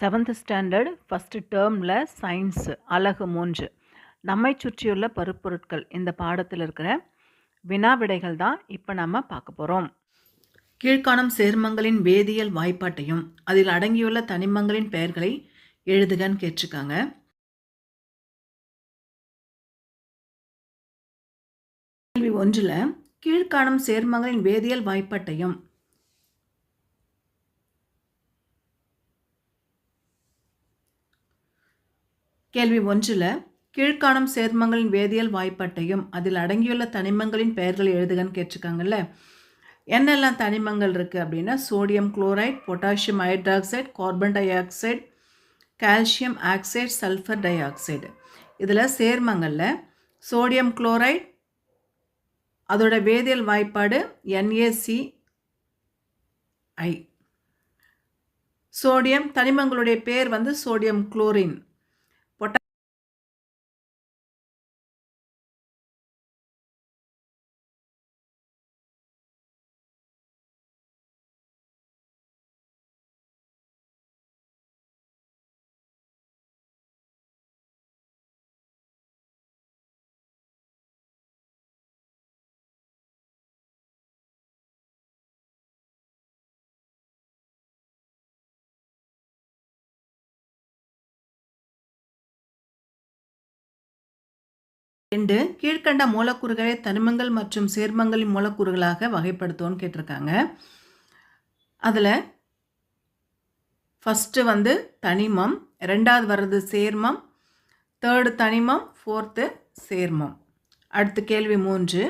Seventh standard first டேர்மில் science அழகு மூன்று. நம்மை சுற்றியுள்ள பருப்பொருட்கள் இந்த பாடத்தில் இருக்கிற வினா விடைகள் தான் இப்போ நம்ம பார்க்க போகிறோம் கீழ்காணும் சேர்மங்களின் வேதியியல் வாய்ப்பாட்டையும் அதில் அடங்கியுள்ள தனிமங்களின் பெயர்களை எழுதுகன்னு கேட்டிருக்காங்க. கேள்வி ஒன்றில் கீழ்காணும் சேர்மங்களின் வேதியியல் வாய்ப்பாட்டையும் கேள்வி ஒன்றில் கீழ்காணும் சேர்மங்களின் வேதியியல் வாய்ப்பாட்டையும் அதில் அடங்கியுள்ள தனிமங்களின் பெயர்களை எழுதுகன்னு கேட்டிருக்காங்கல்ல. என்னெல்லாம் தனிமங்கள் இருக்குது அப்படின்னா sodium chloride potassium hydroxide carbon dioxide calcium oxide sulphur dioxide இதில் சேர்மங்களில் சோடியம் குளோரைட் அதோட வேதியியல் வாய்ப்பாடு என்ஏசி ஐ சோடியம் தனிமங்களுடைய பேர் வந்து சோடியம் குளோரின். ரெண்டு கீழ்கண்ட மூலக்கூறுகளை தனிமங்கள் மற்றும் சேர்மங்களின் மூலக்கூறுகளாக வகைப்படுத்துவோன்னு கேட்டிருக்காங்க. அதில் ஃபஸ்ட்டு வந்து தனிமம் ரெண்டாவது வர்றது சேர்மம் தேர்டு தனிமம் ஃபோர்த்து சேர்மம். அடுத்த கேள்வி மூன்று.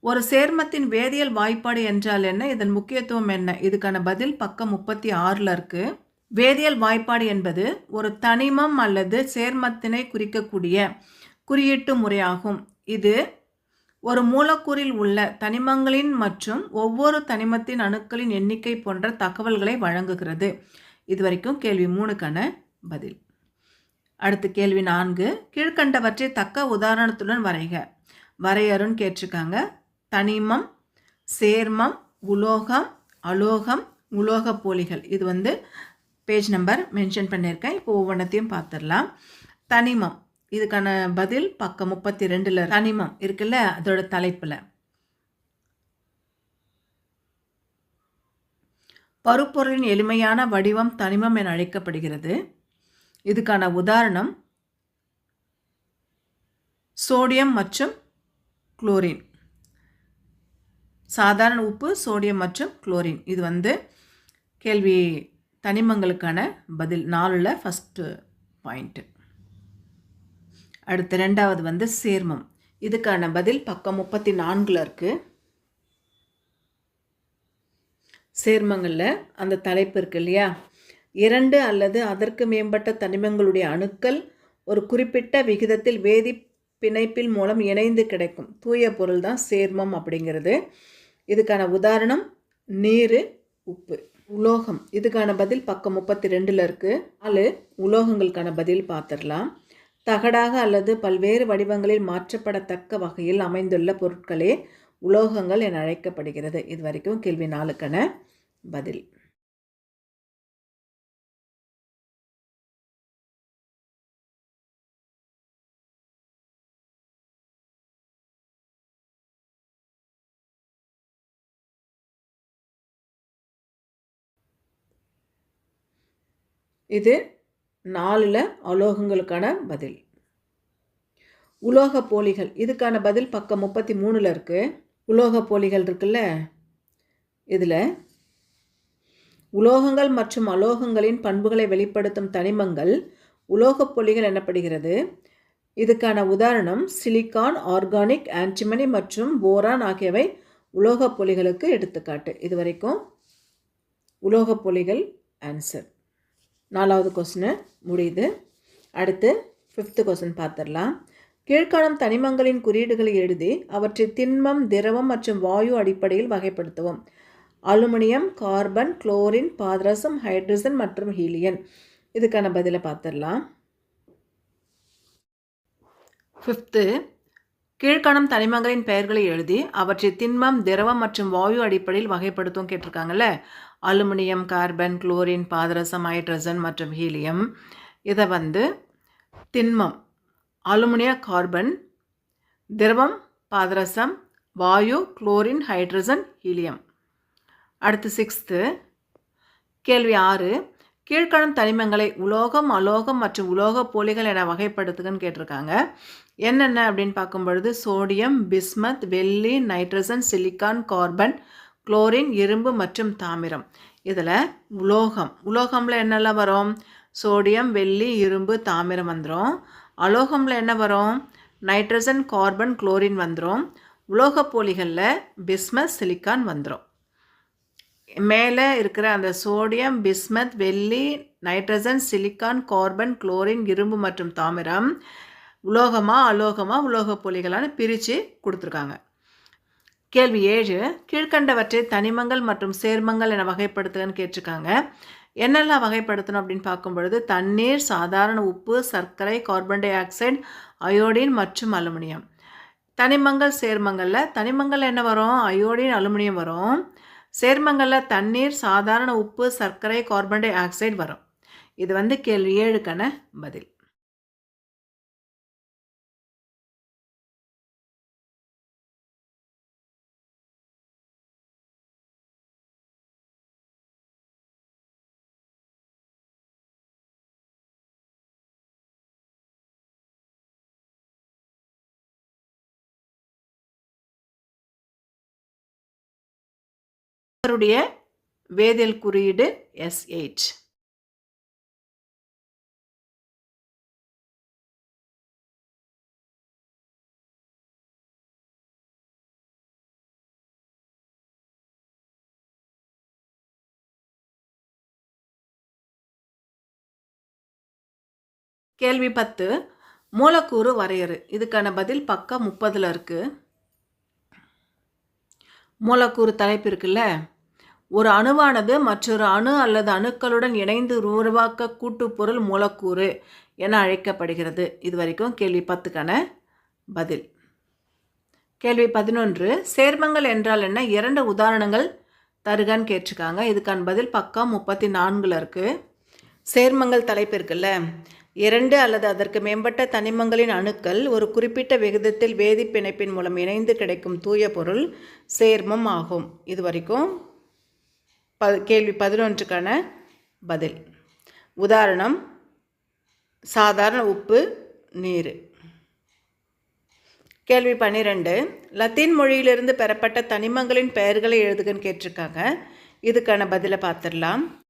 ஒரு சேர்மத்தின் வேதியியல் வாய்ப்பாடு என்றால் என்ன? இதன் முக்கியத்துவம் என்ன? இதுக்கான பதில் பக்கம் முப்பத்தி ஆறில் இருக்குது வேதியியல் வாய்ப்பாடு என்பது ஒரு தனிமம் அல்லது சேர்மத்தினை குறிக்கக்கூடிய குறியீட்டு முறையாகும். இது ஒரு மூலக்கூறில் உள்ள தனிமங்களின் மற்றும் ஒவ்வொரு தனிமத்தின் அணுக்களின் எண்ணிக்கை போன்ற தகவல்களை வழங்குகிறது. இது வரைக்கும் கேள்வி மூணுக்கான பதில். அடுத்து கேள்வி நான்கு. கீழ்கண்டவற்றை தக்க உதாரணத்துடன் வரைக. வரையறுன்னு கேட்டிருக்காங்க. தனிமம் சேர்மம் உலோகம் அலோகம் உலோக போலிகள். இது வந்து பேஜ் நம்பர் மென்ஷன் பண்ணியிருக்கேன். இப்போ ஒவ்வொன்றத்தையும் பார்த்துடலாம். தனிமம். இதுக்கான பதில் பக்கம் முப்பத்தி ரெண்டில் தனிமம் இருக்குல்ல அதோட தலைப்பில். பருப்பொருளின் எளிமையான வடிவம் தனிமம் என அழைக்கப்படுகிறது. இதுக்கான உதாரணம் சோடியம் மற்றும் குளோரின். சாதாரண உப்பு சோடியம் மற்றும் குளோரின். இது வந்து கேள்வி தனிமங்களுக்கான பதில் நாலில் ஃபஸ்ட்டு பாயிண்ட்டு அடுத்து ரெண்டாவது வந்து சேர்மம். இதுக்கான பதில் பக்கம் முப்பத்தி நான்கில் இருக்குது சேர்மங்களில் அந்த தலைப்பு இருக்கு இல்லையா? இரண்டு அல்லது அதற்கு மேம்பட்ட தனிமங்களுடைய அணுக்கள் ஒரு குறிப்பிட்ட விகிதத்தில் வேதி பிணைப்பில் மூலம் இணைந்து கிடைக்கும். தூய பொருள் தான் சேர்மம் அப்படிங்கிறது. இதுக்கான உதாரணம் நீர் உப்பு. உலோகம். இதுக்கான பதில் பக்கம் முப்பத்தி ரெண்டில் இருக்குது நாலு உலோகங்களுக்கான பதில் பார்த்துடலாம். தகடாக அல்லது பல்வேறு வடிவங்களில் மாற்றப்படத்தக்க வகையில் அமைந்துள்ள பொருட்களே உலோகங்கள் என அழைக்கப்படுகிறது. இது வரைக்கும் கேள்வி நாளுக்கான பதில். இது நாலில் அலோகங்களுக்கான பதில். உலோக போலிகள் இதுக்கான பதில் பக்கம் முப்பத்தி மூணில் இருக்குது உலோக போலிகள் இருக்குல்ல? இதில் உலோகங்கள் மற்றும் அலோகங்களின் பண்புகளை வெளிப்படுத்தும் தனிமங்கள் உலோகப் பொலிகள் எனப்படுகிறது. இதுக்கான உதாரணம் சிலிக்கான் ஆர்கானிக் ஆன்டிமனி மற்றும் போரான் ஆகியவை உலோகப் பொலிகளுக்கு எடுத்துக்காட்டு. இது வரைக்கும் உலோகப் பொலிகள் ஆன்சர். நாலாவது கொஸ்டின் முடியுது. அடுத்து ஃபிஃப்த்து கொஸ்டின் பார்த்துடலாம். கீழ்காணும் தனிமங்களின் குறியீடுகளை எழுதி அவற்றை திண்மம் திரவம் மற்றும் வாயு அடிப்படையில் வகைப்படுத்துவோம். அலுமினியம் கார்பன் குளோரின் பாதரசம் ஹைட்ரஜன் மற்றும் ஹீலியன் இதுக்கான பதிலை பார்த்துடலாம். ஃபிஃப்த்து கீழ்காணும் தனிமங்களின் பெயர்களை எழுதி அவற்றை திண்மம் திரவம் மற்றும் வாயு அடிப்படையில் வகைப்படுத்தும் கேட்டிருக்காங்கல்ல. அலுமினியம் கார்பன் குளோரின் பாதரசம் ஹைட்ரஜன் மற்றும் ஹீலியம். இதை வந்து திண்மம் அலுமினிய கார்பன் திரவம் பாதரசம் வாயு குளோரின் ஹைட்ரஜன் ஹீலியம். அடுத்து சிக்ஸ்த்து கேள்வி ஆறு கீழ்கணம் தனிமங்களை உலோகம் அலோகம் மற்றும் உலோக போலிகள் என வகைப்படுத்துகன்னு கேட்டிருக்காங்க. என்னென்ன அப்படின்னு பார்க்கும் பொழுது சோடியம் பிஸ்மத் வெள்ளி நைட்ரஜன் சிலிக்கான் கார்பன் குளோரின் இரும்பு மற்றும் தாமிரம். இதில் உலோகம். உலோகமில் என்னெல்லாம் வரும்? சோடியம் வெள்ளி இரும்பு தாமிரம் வந்துடும் அலோகமில் என்ன வரும்? நைட்ரஜன் கார்பன் குளோரின் வந்துடும் உலோக போலிகளில் பிஸ்மத் சிலிக்கான் வந்துடும் மேலே இருக்கிற அந்த சோடியம் பிஸ்மத் வெள்ளி நைட்ரஜன் சிலிக்கான் கார்பன் குளோரின் இரும்பு மற்றும் தாமிரம் உலோகமாக அலோகமாக உலோக போலிகளான பிரித்து கொடுத்துருக்காங்க. கேள்வி ஏழு கீழ்கண்டவற்றை தனிமங்கள் மற்றும் சேர்மங்கள் என வகைப்படுத்துகன்னு கேட்டிருக்காங்க. என்னெல்லாம் வகைப்படுத்தணும் அப்படின்னு பார்க்கும் பொழுது தண்ணீர் சாதாரண உப்பு சர்க்கரை கார்பன் டை ஆக்சைடு அயோடின் மற்றும் அலுமினியம். தனிமங்கள் சேர்மங்களில் தனிமங்கள் என்ன வரும்? அயோடின் அலுமினியம் வரும். சேர்மங்களில் தண்ணீர் சாதாரண உப்பு சர்க்கரை கார்பன் டை ஆக்சைடு வரும். இது வந்து கேள்வி ஏழுக்கான பதில். அவருடைய வேதியல் குறியீடு எஸ் எயிட் கேள்வி பத்து. மூலக்கூறு வரையறு. இதுக்கான பதில் பக்கம் முப்பதில் இருக்குது மூலக்கூறு தலைப்பு இருக்குல்ல? ஒரு அணுவானது மற்றொரு அணு அல்லது அணுக்களுடன் இணைந்து உருவாக்க கூட்டுப்பொருள் மூலக்கூறு என அழைக்கப்படுகிறது. இது வரைக்கும் கேள்வி பத்துக்கான பதில். கேள்வி பதினொன்று சேர்மங்கள் என்றால் என்ன? இரண்டு உதாரணங்கள் தருகன்னு கேட்டிருக்காங்க. இதுக்கான பதில் பக்கம் முப்பத்தி நான்கில் இருக்குது சேர்மங்கள் தலைப்பு இருக்குல்ல? இரண்டு அல்லது அதற்கு மேம்பட்ட தனிமங்களின் அணுக்கள் ஒரு குறிப்பிட்ட விகிதத்தில் வேதிப்பிணைப்பின் மூலம் இணைந்து கிடைக்கும் தூய பொருள் சேர்மம் ஆகும். இது வரைக்கும் ப கேள்வி பதினொன்றுக்கான பதில். உதாரணம் சாதாரண உப்பு நீர். கேள்வி பன்னிரெண்டு லத்தீன் மொழியிலிருந்து பெறப்பட்ட தனிமங்களின் பெயர்களை எழுதுகன்னு கேட்டிருக்காங்க. இதுக்கான பதிலை பார்த்துடலாம்.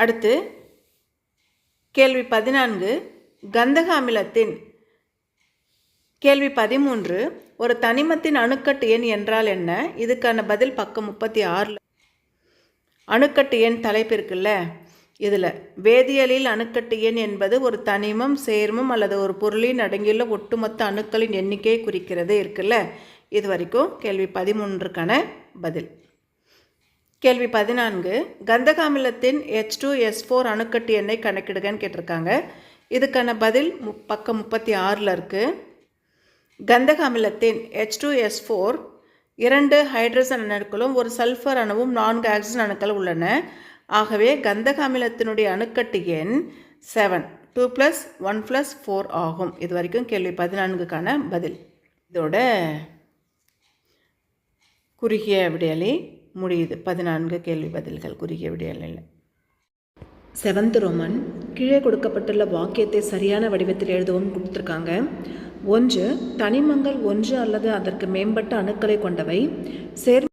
அடுத்து கேள்வி பதினான்கு கந்தக அமிலத்தின் கேள்வி பதிமூன்று ஒரு தனிமத்தின் அணுக்கட்டு எண் என்றால் என்ன? இதுக்கான பதில் பக்கம் முப்பத்தி ஆறில் அணுக்கட்டு எண் தலைப்பு இருக்குல்ல? இதில் வேதியியலில் அணுக்கட்டு எண் என்பது ஒரு தனிமம் சேர்மம் அல்லது ஒரு பொருளின் அடங்கியுள்ள ஒட்டுமொத்த அணுக்களின் எண்ணிக்கையை குறிக்கிறது இருக்குல்ல? இது வரைக்கும் கேள்வி பதிமூன்றுக்கான பதில். கேள்வி பதினான்கு. கந்தகாமிலத்தின் ஹெச் டூ எஸ் ஃபோர் அணுக்கட்டு எண்ணை கணக்கிடுகன்னு கேட்டிருக்காங்க. இதுக்கான பதில் மு பக்கம் முப்பத்தி ஆறில் இருக்குது கந்தக அமிலத்தின் ஹெச் டூ எஸ் ஃபோர் இரண்டு ஹைட்ரஜன் அணுக்களும் ஒரு சல்ஃபர் அணுவும் நான்கு ஆக்சிஜன் அணுக்கள் உள்ளன. ஆகவே கந்தக அமிலத்தினுடைய அணுக்கட்டு எண் seven two plus one plus four ஆகும். இது வரைக்கும் கேள்வி பதினான்குக்கான பதில். இதோட குறுகிய விடையலி முடியுது. பதினான்கு கேள்வி பதில்கள் குறுகிய விடையலில். செவன்த் ரோமன் கீழே கொடுக்கப்பட்டுள்ள வாக்கியத்தை சரியான வடிவத்தில் எழுதவும் கொடுத்துருக்காங்க. ஒன்று தனிமங்கள் ஒன்று அல்லது அதற்கு மேம்பட்ட அணுக்களை கொண்டவை சேர்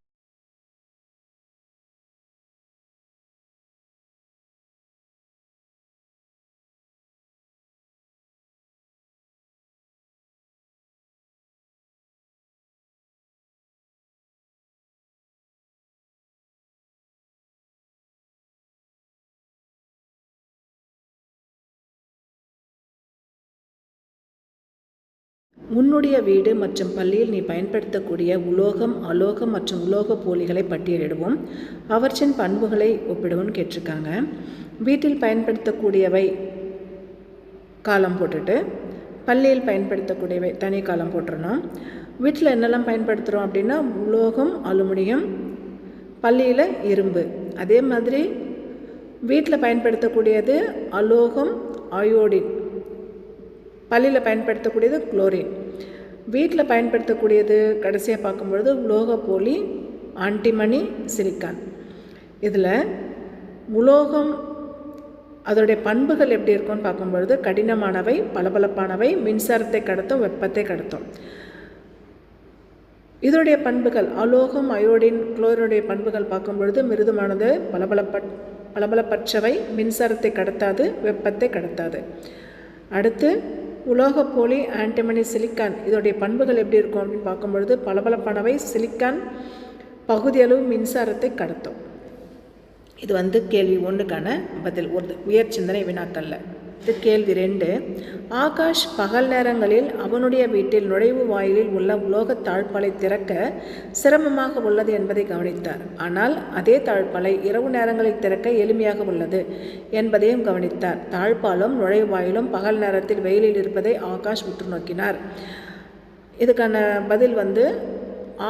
உன்னுடைய வீடு மற்றும் பள்ளியில் நீ பயன்படுத்தக்கூடிய உலோகம் அலோகம் மற்றும் உலோக போலிகளை பட்டியலிடுவோம். அவற்றின் பண்புகளை ஒப்பிடுவோம்னு கேட்டிருக்காங்க. வீட்டில் பயன்படுத்தக்கூடியவை காலம் போட்டுட்டு பள்ளியில் பயன்படுத்தக்கூடியவை தனி காலம் போட்டுருணும் வீட்டில் என்னெல்லாம் பயன்படுத்துகிறோம் அப்படின்னா உலோகம் அலுமினியம் பள்ளியில் இரும்பு. அதே மாதிரி வீட்டில் பயன்படுத்தக்கூடியது அலோகம் அயோடின். பள்ளியில் பயன்படுத்தக்கூடியது குளோரின். வீட்டில் பயன்படுத்தக்கூடியது கடைசியாக பார்க்கும்பொழுது உலோக போலி ஆன்டிமணி சிலிக்கான். இதில் உலோகம் அதோடைய பண்புகள் எப்படி இருக்கும்னு பார்க்கும்பொழுது கடினமானவை பளபளப்பானவை மின்சாரத்தை கடத்தும் வெப்பத்தை கடத்தும். இதோடைய பண்புகள் அலோகம் அயோடின் குளோரினுடைய பண்புகள் பார்க்கும்பொழுது மிருதுமானது பளபளப்பட் பளபளப்பற்றவை மின்சாரத்தை கடத்தாது வெப்பத்தை கடத்தாது. அடுத்து உலோக போலி ஆன்டிமனி சிலிக்கான். இதோடைய பண்புகள் எப்படி இருக்கும் அப்படின்னு பார்க்கும்பொழுது பளபளப்பானவை சிலிக்கான் பகுதியளவு மின்சாரத்தை கடத்தும். இது வந்து கேள்வி ஒன்றுக்கான பதில். ஒரு உயர் சிந்தனை வினாக்கல்ல இது கேள்வி ரெண்டு. ஆகாஷ் பகல் நேரங்களில் அவனுடைய வீட்டில் நுழைவு வாயிலில் உள்ள உலோக தாழ்பாலை திறக்க சிரமமாக உள்ளது என்பதை கவனித்தார். ஆனால் அதே தாழ்பாலை இரவு நேரங்களில் திறக்க எளிமையாக உள்ளது என்பதையும் கவனித்தார். தாழ்பாலும் நுழைவாயிலும் பகல் நேரத்தில் வெயிலில் இருப்பதை ஆகாஷ் உற்று நோக்கினார் இதுக்கான பதில் வந்து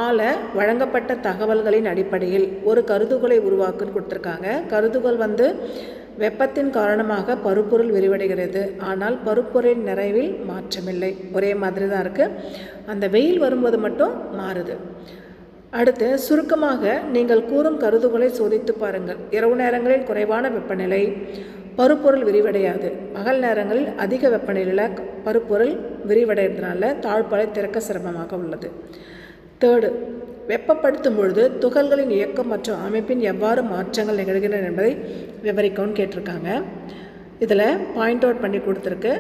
ஆல வழங்கப்பட்ட தகவல்களின் அடிப்படையில் ஒரு கருதுகோளை உருவாக்குன்னு கொடுத்துருக்காங்க. கருதுகோள் வந்து வெப்பத்தின் காரணமாக பருப்பொருள் விரிவடைகிறது. ஆனால் பருப்பொருளின் நிறைவில் மாற்றமில்லை. ஒரே மாதிரி தான் இருக்குது அந்த வெயில் வரும்போது மட்டும் மாறுது. அடுத்து சுருக்கமாக நீங்கள் கூறும் கருதுகோளை சோதித்து பாருங்கள். இரவு நேரங்களில் குறைவான வெப்பநிலை பருப்பொருள் விரிவடையாது. பகல் நேரங்களில் அதிக வெப்பநிலையில் பருப்பொருள் விரிவடைகிறதுனால தாழ்பாலை திறக்க சிரமமாக உள்ளது. தேர்டு வெப்பப்படுத்தும் பொழுது துகள்களின் இயக்கம் மற்றும் அமைப்பின் எவ்வாறு மாற்றங்கள் நிகழ்கின்றன என்பதை விவரிக்கவும் கேட்டிருக்காங்க. இதில் பாயிண்ட் அவுட் பண்ணி கொடுத்துருக்கு.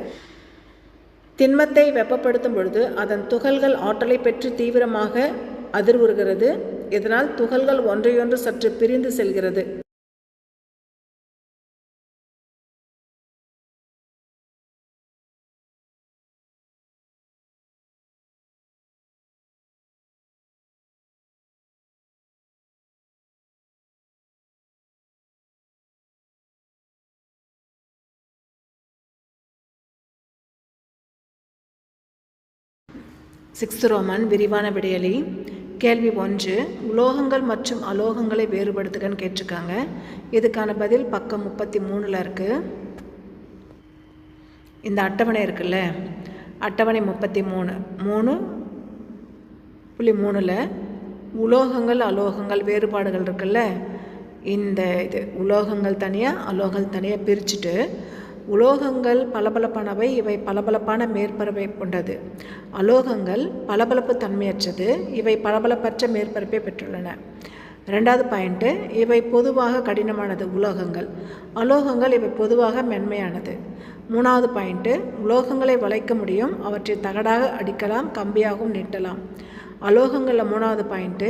திண்மத்தை வெப்பப்படுத்தும் பொழுது அதன் துகள்கள் ஆற்றலை பெற்று தீவிரமாக அதிர்வுறுகிறது. இதனால் துகள்கள் ஒன்றையொன்று சற்று பிரிந்து செல்கிறது. சிக்ஸ்த் ரோமன் விரிவான விடையலி. கேள்வி ஒன்று உலோகங்கள் மற்றும் அலோகங்களை வேறுபடுத்துகன்னு கேட்டிருக்காங்க. இதுக்கான பதில் பக்கம் முப்பத்தி மூணில் இருக்குது இந்த அட்டவணை இருக்குல்ல? அட்டவணை முப்பத்தி மூணு மூணு புள்ளி மூணில் உலோகங்கள் அலோகங்கள் வேறுபாடுகள் இருக்குல்ல? இந்த இது உலோகங்கள் தனியாக அலோகங்கள் தனியாக பிரிச்சுட்டு உலோகங்கள் பளபளப்பானவை இவை பளபளப்பான மேற்பரப்பை கொண்டது. அலோகங்கள் பளபளப்பு தன்மையற்றது இவை பளபளப்பற்ற மேற்பரப்பை பெற்றுள்ளன. ரெண்டாவது பாயிண்ட்டு இவை பொதுவாக கடினமானது உலோகங்கள். அலோகங்கள் இவை பொதுவாக மென்மையானது. மூணாவது பாயிண்ட்டு உலோகங்களை வளைக்க முடியும் அவற்றை தகடாக அடிக்கலாம் கம்பியாகவும் நீட்டலாம். அலோகங்களில் மூணாவது பாயிண்ட்டு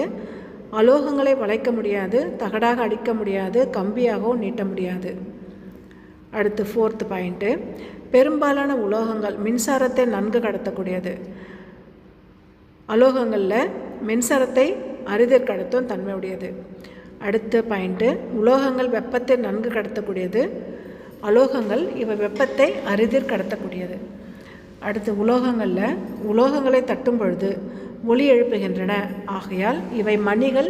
அலோகங்களை வளைக்க முடியாது தகடாக அடிக்க முடியாது கம்பியாகவும் நீட்ட முடியாது. அடுத்து ஃபோர்த்து பாயிண்ட்டு பெரும்பாலான உலோகங்கள் மின்சாரத்தை நன்கு கடத்தக்கூடியது. அலோகங்களில் மின்சாரத்தை அரிதர் கடத்தும் தன்மையுடையது. அடுத்த பாயிண்ட்டு உலோகங்கள் வெப்பத்தை நன்கு கடத்தக்கூடியது. அலோகங்கள் இவை வெப்பத்தை அரிதிர் கடத்தக்கூடியது. அடுத்து உலோகங்களில் உலோகங்களை தட்டும் பொழுது ஒளி எழுப்புகின்றன. ஆகையால் இவை மணிகள்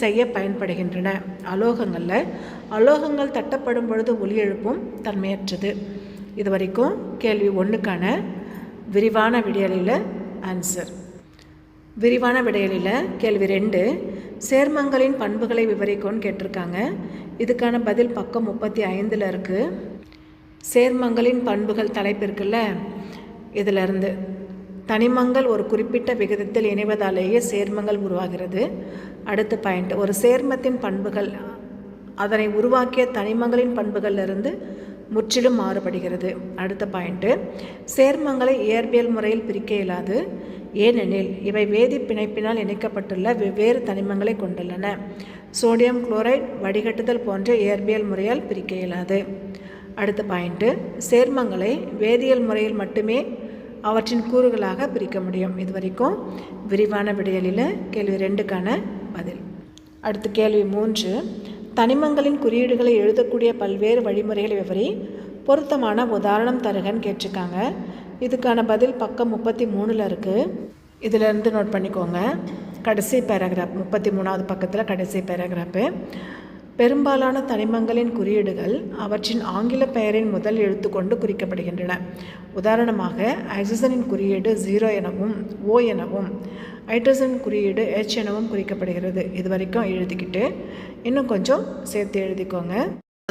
செய்ய பயன்படுகின்றன. அலோகங்களில் அலோகங்கள் தட்டப்படும் பொழுது ஒலி எழுப்பும் தன்மையற்றது. இது வரைக்கும் கேள்வி ஒன்றுக்கான விரிவான விடையலில் ஆன்சர் விரிவான விடையலில் கேள்வி ரெண்டு சேர்மங்களின் பண்புகளை விவரிக்கும்னு கேட்டிருக்காங்க. இதுக்கான பதில் பக்கம் முப்பத்தி ஐந்தில் இருக்குது சேர்மங்களின் பண்புகள் தலைப்பு இருக்குல்ல இதிலிருந்து தனிமங்கள் ஒரு குறிப்பிட்ட விகிதத்தில் இணைவதாலேயே சேர்மங்கள் உருவாகிறது. அடுத்த பாயிண்ட் ஒரு சேர்மத்தின் பண்புகள் அதனை உருவாக்கிய தனிமங்களின் பண்புகளிலிருந்து முற்றிலும் மாறுபடுகிறது. அடுத்த பாயிண்ட்டு சேர்மங்களை இயற்பியல் முறையில் பிரிக்க இயலாது. ஏனெனில் இவை வேதி பிணைப்பினால் இணைக்கப்பட்டுள்ள வெவ்வேறு தனிமங்களை கொண்டுள்ளன. சோடியம் குளோரைட் வடிகட்டுதல் போன்ற இயற்பியல் முறையால் பிரிக்க இயலாது. அடுத்த பாயிண்ட்டு சேர்மங்களை வேதியியல் முறையில் மட்டுமே அவற்றின் கூறுகளாக பிரிக்க முடியும். இது வரைக்கும் விரிவான விடையலில் கேள்வி ரெண்டுக்கான பதில். அடுத்து கேள்வி மூன்று. தனிமங்களின் குறியீடுகளை எழுதக்கூடிய பல்வேறு வழிமுறைகளை விவரி பொருத்தமான உதாரணம் தருகன்னு கேட்டிருக்காங்க. இதுக்கான பதில் பக்கம் முப்பத்தி மூணில் இருக்குது இதிலேருந்து நோட் பண்ணிக்கோங்க. கடைசி பேராகிராஃப் முப்பத்தி மூணாவது பக்கத்தில் கடைசி பேராகிராஃபு. பெரும்பாலான தனிமங்களின் குறியீடுகள் அவற்றின் ஆங்கில பெயரின் முதல் எழுத்து கொண்டு குறிக்கப்படுகின்றன. உதாரணமாக ஆக்சிஜனின் குறியீடு ஜீரோ எனவும் ஓ எனவும் ஹைட்ரஜன் குறியீடு ஹெச் எனவும் குறிக்கப்படுகிறது. இது வரைக்கும் எழுதிக்கிட்டு இன்னும் கொஞ்சம் சேர்த்து எழுதிக்கோங்க.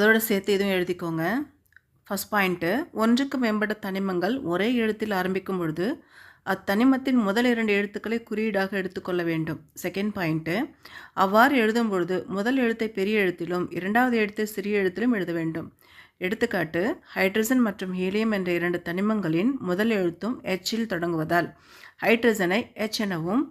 அதோட சேர்த்து இதுவும் எழுதிக்கோங்க. ஃபஸ்ட் பாயிண்ட்டு ஒன்றுக்கு மேம்பட்ட தனிமங்கள் ஒரே எழுத்தில் ஆரம்பிக்கும் பொழுது அத்தனிமத்தின் முதல் இரண்டு எழுத்துக்களை குறியீடாக எடுத்துக்கொள்ள வேண்டும். செகண்ட் பாயிண்ட்டு அவ்வாறு எழுதும் பொழுது முதல் எழுத்தை பெரிய எழுத்திலும் இரண்டாவது எழுத்தை சிறிய எழுத்திலும் எழுத வேண்டும். எடுத்துக்காட்டு ஹைட்ரஜன் மற்றும் ஹீலியம் என்ற இரண்டு தனிமங்களின் முதல் எழுத்தும் எச்சில் தொடங்குவதால் ஹைட்ரஜனை எச் எனவும்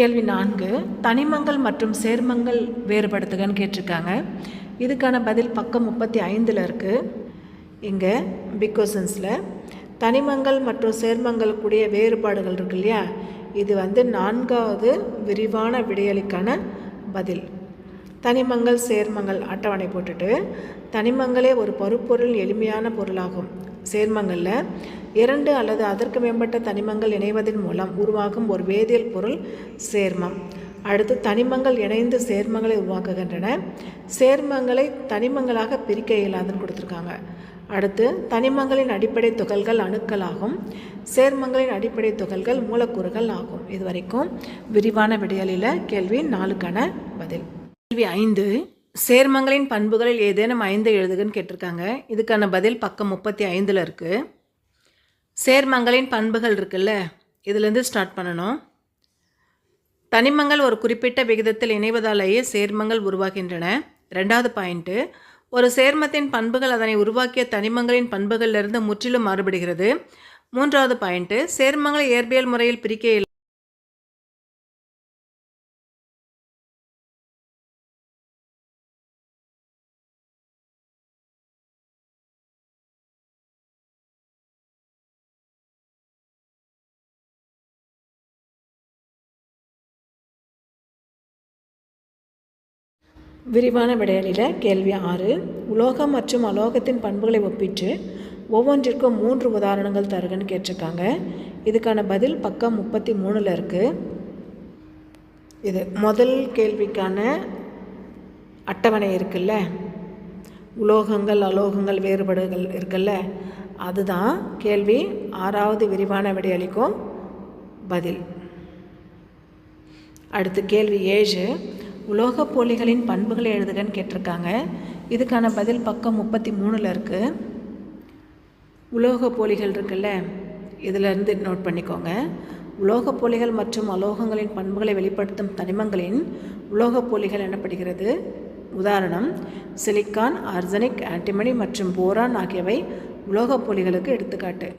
கேள்வி நான்கு தனிமங்கள் மற்றும் சேர்மங்கள் வேறுபடுத்துகன்னு கேட்டிருக்காங்க. இதுக்கான பதில் பக்கம் முப்பத்தி ஐந்தில் இருக்குது இங்கே பிகோசன்ஸில் தனிமங்கள் மற்றும் சேர்மங்களுக்குடைய வேறுபாடுகள் இருக்கு இல்லையா? இது வந்து நான்காவது விரிவான விடையளிக்கான பதில். தனிமங்கள் சேர்மங்கள் அட்டவணை போட்டுட்டு தனிமங்களே ஒரு பருப்பொருள் எளிமையான பொருளாகும். சேர்மங்களில் இரண்டு அல்லது அதற்கு மேம்பட்ட தனிமங்கள் இணைவதன் மூலம் உருவாகும் ஒரு வேதியியல் பொருள் சேர்மம். அடுத்து தனிமங்கள் இணைந்து சேர்மங்களை உருவாக்குகின்றன. சேர்மங்களை தனிமங்களாக பிரிக்க இயலாதுன்னு கொடுத்துருக்காங்க. அடுத்து தனிமங்களின் அடிப்படை துகள்கள் அணுக்களாகும் சேர்மங்களின் அடிப்படை துகள்கள் மூலக்கூறுகள் ஆகும். இதுவரைக்கும் விரிவான விடையலில் கேள்வி நாலுக்கான பதில். கேள்வி ஐந்து. சேர்மங்களின் பண்புகளில் ஏதேனும் ஐந்து எழுதுகன்னு கேட்டிருக்காங்க. இதுக்கான பதில் பக்கம் முப்பத்தி ஐந்தில் இருக்குது சேர்மங்களின் பண்புகள் இருக்குல்ல இதுலேருந்து ஸ்டார்ட் பண்ணணும். தனிமங்கள் ஒரு குறிப்பிட்ட விகிதத்தில் இணைவதாலேயே சேர்மங்கள் உருவாகின்றன. ரெண்டாவது பாயிண்ட்டு ஒரு சேர்மத்தின் பண்புகள் அதனை உருவாக்கிய தனிமங்களின் பண்புகளிலிருந்து முற்றிலும் மாறுபடுகிறது. மூன்றாவது பாயிண்ட்டு சேர்மங்களை இயற்பியல் முறையில் பிரிக்க விரிவான விடையலில் கேள்வி ஆறு. உலோகம் மற்றும் அலோகத்தின் பண்புகளை ஒப்பிட்டு ஒவ்வொன்றிற்கும் மூன்று உதாரணங்கள் தருகன்னு கேட்டிருக்காங்க. இதுக்கான பதில் பக்கம் முப்பத்தி மூணில் இருக்குது இது முதல் கேள்விக்கான அட்டவணை இருக்குல்ல. உலோகங்கள் அலோகங்கள் வேறுபாடுகள் இருக்குல்ல. அதுதான் கேள்வி ஆறாவது விரிவான விடையளிக்கும் பதில். அடுத்து கேள்வி ஏழு. உலோகப் போலிகளின் பண்புகளை எழுதுகன்னு கேட்டிருக்காங்க. இதுக்கான பதில் பக்கம் முப்பத்தி மூணில் இருக்குது உலோகப் போலிகள் இருக்குல்ல இதிலிருந்து நோட் பண்ணிக்கோங்க. உலோகப் போலிகள் மற்றும் அலோகங்களின் பண்புகளை வெளிப்படுத்தும் தனிமங்களின் உலோகப் போலிகள் எனப்படுகிறது. உதாரணம் சிலிக்கான் ஆர்சனிக் ஆன்டிமனி மற்றும் போரான் ஆகியவை உலோகப் போலிகளுக்கு எடுத்துக்காட்டு.